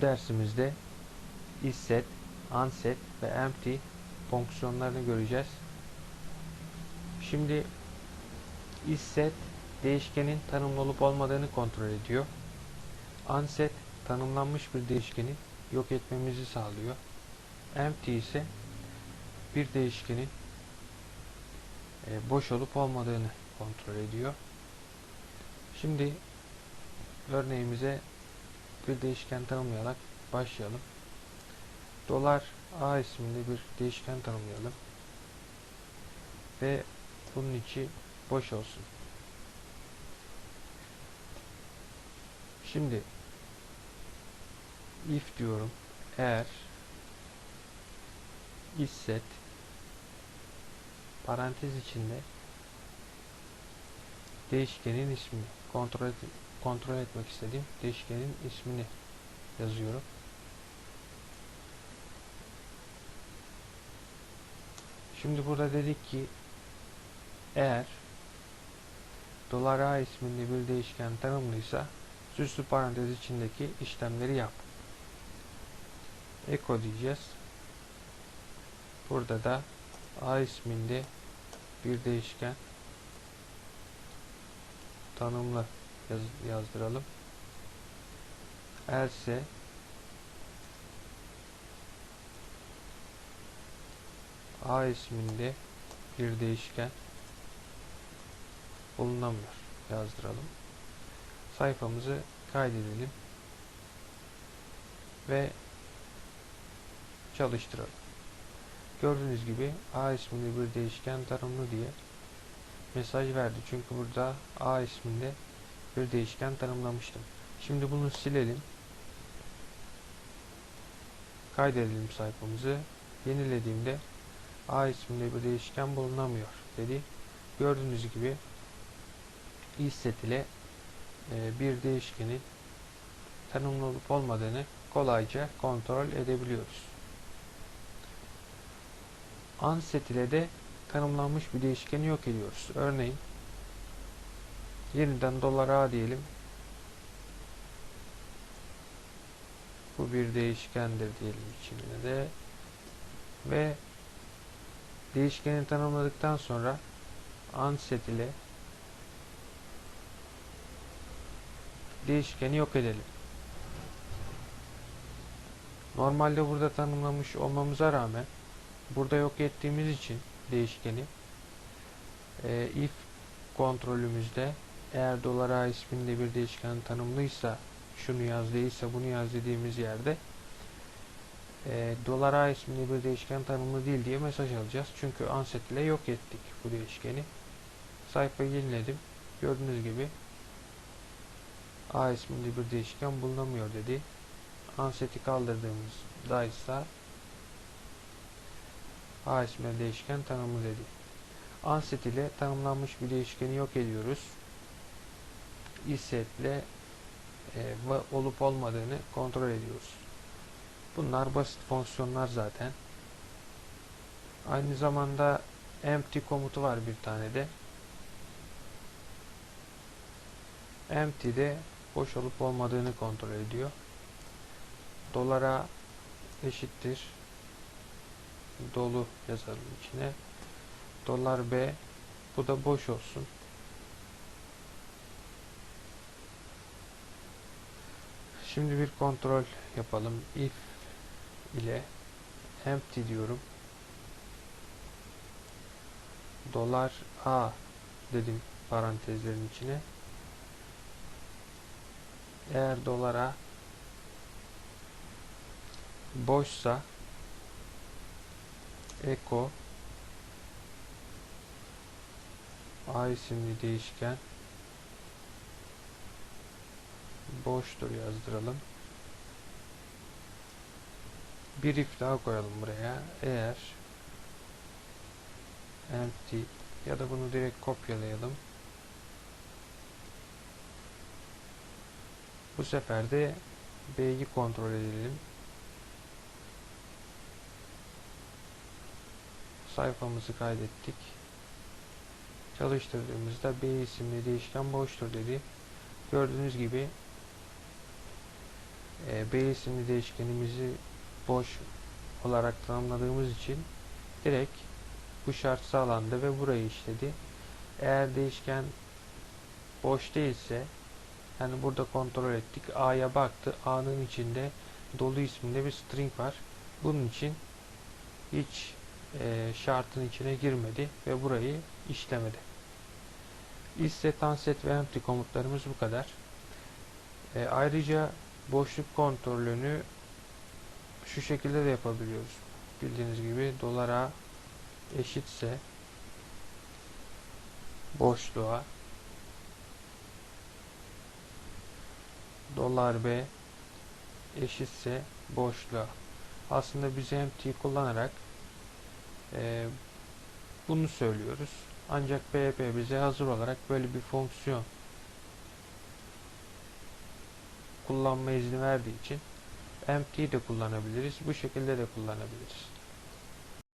dersimizde isset, unset ve empty fonksiyonlarını göreceğiz. Şimdi isset değişkenin tanımlı olup olmadığını kontrol ediyor. Unset tanımlanmış bir değişkeni yok etmemizi sağlıyor. Empty ise bir değişkenin e, boş olup olmadığını kontrol ediyor. Şimdi örneğimize bir değişken tanımlayarak başlayalım. Dolar A isminde bir değişken tanımlayalım. Ve bunun içi boş olsun. Şimdi if diyorum eğer isset parantez içinde değişkenin ismini kontrol et, kontrol etmek istediğim değişkenin ismini yazıyorum. Şimdi burada dedik ki eğer dolar a isminde bir değişken tanımlıysa süslü parantez içindeki işlemleri yap. Eko diyeceğiz. Burada da a isminde bir değişken tanımlı yaz, yazdıralım. Else A isminde bir değişken bulunamıyor. Yazdıralım. Sayfamızı kaydedelim. Ve çalıştıralım. Gördüğünüz gibi A isminde bir değişken tanımlı diye mesaj verdi. Çünkü burada A isminde bir değişken tanımlamıştım. Şimdi bunu silelim. Kaydedelim sayfamızı. Yenilediğimde A isminde bir değişken bulunamıyor dedi. Gördüğünüz gibi isset ile e, bir değişkenin tanımlı olup olmadığını kolayca kontrol edebiliyoruz. Unset ile de tanımlanmış bir değişkeni yok ediyoruz. Örneğin yeniden dolar A diyelim. Bu bir değişkendir diyelim içinde de ve değişkeni tanımladıktan sonra unset ile değişkeni yok edelim. Normalde burada tanımlamış olmamıza rağmen burada yok ettiğimiz için değişkeni e, if kontrolümüzde eğer dolar a isminde bir değişken tanımlıysa şunu yaz değilse bunu yaz dediğimiz yerde e, dolar isminde bir değişken tanımlı değil diye mesaj alacağız. Çünkü unset ile yok ettik bu değişkeni. Sayfayı yeniledim. Gördüğünüz gibi a isminde bir değişken bulunamıyor dedi. Unset'i kaldırdığımızda ise a isminde değişken tanımlı dedi. Unset ile tanımlanmış bir değişkeni yok ediyoruz. Isset ile e, olup olmadığını kontrol ediyoruz. Bunlar basit fonksiyonlar zaten. Aynı zamanda empty komutu var bir tane de. Empty de boş olup olmadığını kontrol ediyor. Dolara eşittir dolu yazalım içine. Dolar B bu da boş olsun. Şimdi bir kontrol yapalım. If ile empty diyorum. Dolar A dedim parantezlerin içine. Eğer dolara boşsa echo A isimli değişken boştur yazdıralım. Bir if daha koyalım buraya. Eğer empty ya da bunu direkt kopyalayalım. Bu sefer de B'yi kontrol edelim. Sayfamızı kaydettik. Çalıştırdığımızda B isimli değişken boştur dedi. Gördüğünüz gibi e, B isimli değişkenimizi boş olarak tanımladığımız için direkt bu şart sağlandı ve burayı işledi. Eğer değişken boş değilse yani burada kontrol ettik. A'ya baktı. A'nın içinde dolu isminde bir string var. Bunun için hiç e, şartın içine girmedi ve burayı işlemedi. Isset, unset ve empty komutlarımız bu kadar. E, ayrıca boşluk kontrolünü şu şekilde de yapabiliyoruz. Bildiğiniz gibi dolar A eşitse boşluğa dolar B eşitse boşluğa. Aslında biz empty kullanarak e, bunu söylüyoruz. Ancak PHP bize hazır olarak böyle bir fonksiyon kullanma izni verdiği için empty de kullanabiliriz. Bu şekilde de kullanabiliriz.